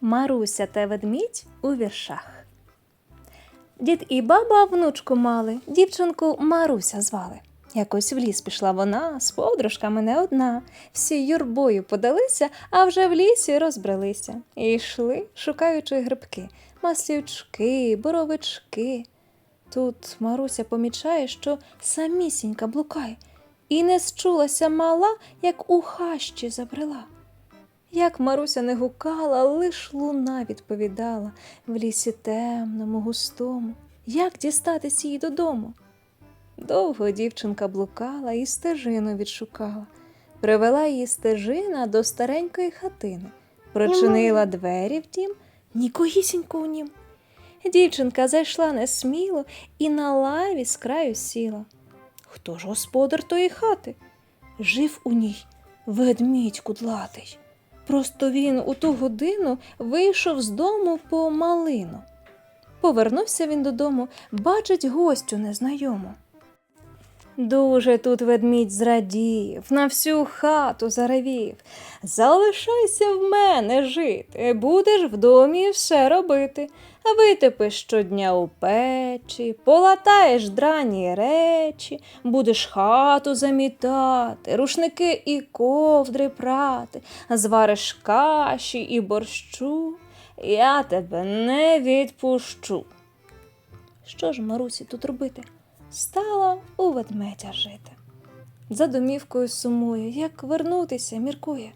Маруся та ведмідь у віршах. Дід і баба внучку мали, дівчинку Маруся звали. Якось в ліс пішла вона з подружками не одна. Всі юрбою подалися, а вже в лісі розбрелися. І йшли, шукаючи грибки, маслючки, боровички. Тут Маруся помічає, що самісінька блукає, і не счулася мала, як у хащі забрела. Як Маруся не гукала, лиш луна відповідала в лісі темному, густому. Як дістатись їй додому? Довго дівчинка блукала і стежину відшукала. Привела її стежина до старенької хатини, прочинила двері в дім, нікогісінько у нім. Дівчинка зайшла несміло і на лаві з краю сіла. Хто ж господар тої хати? Жив у ній ведмідь кудлатий. Просто він у ту годину вийшов з дому по малину. Повернувся він додому, бачить гостю незнайому. Дуже тут ведмідь зрадів, на всю хату заревів. Залишайся в мене жити, будеш в домі все робити. Витипиш щодня у печі, полатаєш драні речі, будеш хату замітати, рушники і ковдри прати, звариш каші і борщу, я тебе не відпущу. Що ж Марусі тут робити? Стала у ведмедя жити. За домівкою сумує, як вернутися, міркує.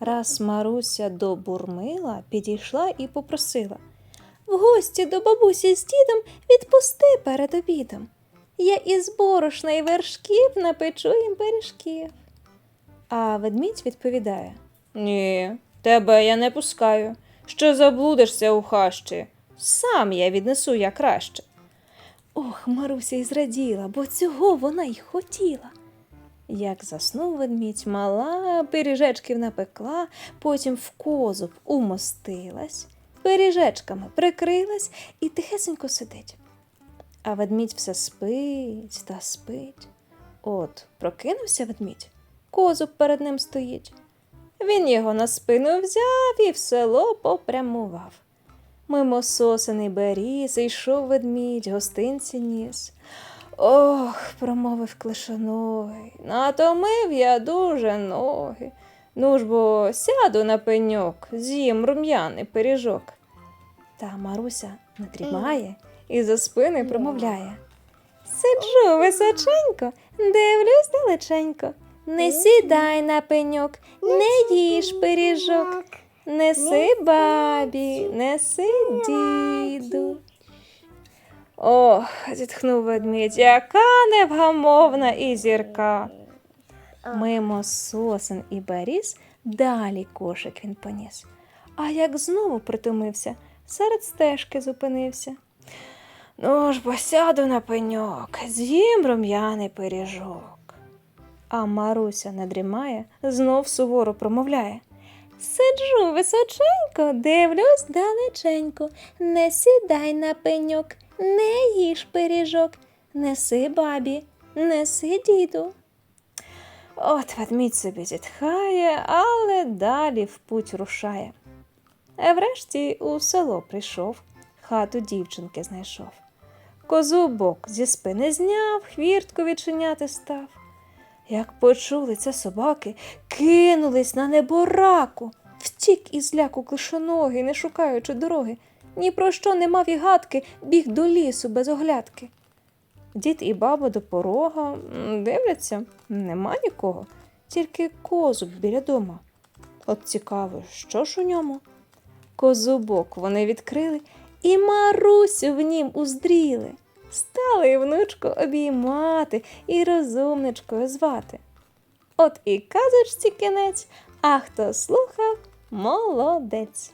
Раз Маруся до бурмила підійшла і попросила в гості до бабусі з дідом відпусти перед обідом. Я із борошна і вершків напечу їм пиріжків. А ведмідь відповідає Ні, тебе я не пускаю. Ще заблудишся у хащі. Сам я віднесу я краще. Ох, Маруся й зраділа, бо цього вона й хотіла. Як заснув ведмідь, мала пиріжечків напекла, потім в козуб умостилась, пиріжечками прикрилась і тихесенько сидить. А ведмідь все спить та спить. От прокинувся ведмідь, козуб перед ним стоїть. Він його на спину взяв і в село попрямував. Мимо сосен і беріз йшов ведмідь, гостинці ніс. Ох, промовив клишоногий, натомив я дуже ноги. Ну ж бо сяду на пеньок, з'їм рум'яний пиріжок. Та Маруся не дрімає і за спини промовляє. Сиджу височенько, дивлюсь далеченько. Не сідай на пеньок, не їж пиріжок. Неси бабі, неси діду. Ох, зітхнув ведмідь, яка невгамовна і зірка. Мимо сосен і беріз далі кошик він поніс. А як знову притомився, серед стежки зупинився. Ну ж, бо сяду на пеньок, з'їм рум'яний пиріжок. А Маруся не дрімає, знов суворо промовляє. Сиджу височенько, дивлюсь далеченько, не сідай на пеньок, не їж пиріжок, неси бабі, неси діду. От ведмідь собі зітхає, але далі в путь рушає. А врешті у село прийшов, хату дівчинки знайшов. Козу бок зі спини зняв, хвіртку відчиняти став. Як почули це собаки, кинулись на небораку, втік із ляку клишоногий, не шукаючи дороги, ні про що не мав і гадки, біг до лісу без оглядки. Дід і баба до порога дивляться, нема нікого, тільки козуб біля дома. От цікаво, що ж у ньому? Козубок вони відкрили і Марусю в нім уздріли. Стали і внучку обіймати і розумничкою звати. От і казочці кінець, а хто слухав, молодець.